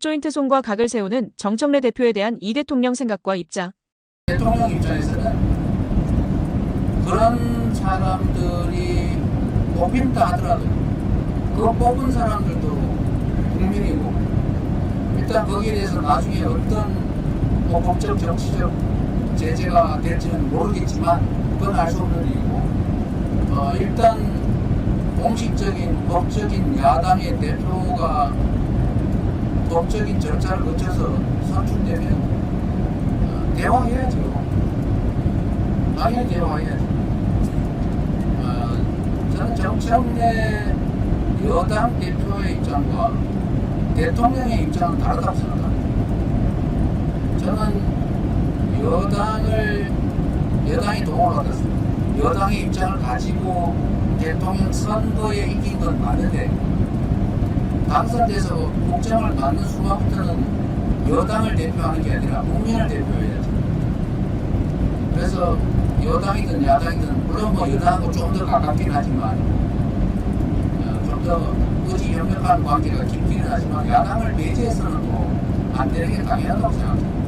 조인트 손과 각을 세우는 정청래 대표에 대한 이 대통령 생각과 입장. 대통령 입장에서는 그런 사람들이 뽑힌다 하더라도 그 뽑은 사람들도 국민이고 일단 거기에 대해서 나중에 어떤 뭐 법적 정치적 제재가 될지는 모르겠지만 그건 알 수 없는 일이고 어, 일단 공식적인 법적인 야당의 대표가 법적인 절차를 거쳐서 선출되면 어, 대화해야죠. 당연히 대화해야죠. 어, 저는 정청래 여당 대표의 입장과 대통령의 입장은 다르다고 생각합니다. 저는 여당을 여당이 도움을 받았습니다. 여당의 입장을 가지고 대통령 선거에 이긴 건 맞는데 당선돼서 국정을 맡는 순간부터는 여당을 대표하는 게 아니라 국민을 대표해야죠. 그래서 여당이든 야당이든 물론 뭐 여당하고 좀 더 가깝긴 하지만 어, 좀더 의지 협력한 관계가 깊기는 하지만 야당을 배제해서는 뭐 안 되는 게 당연하다고 생각합니다.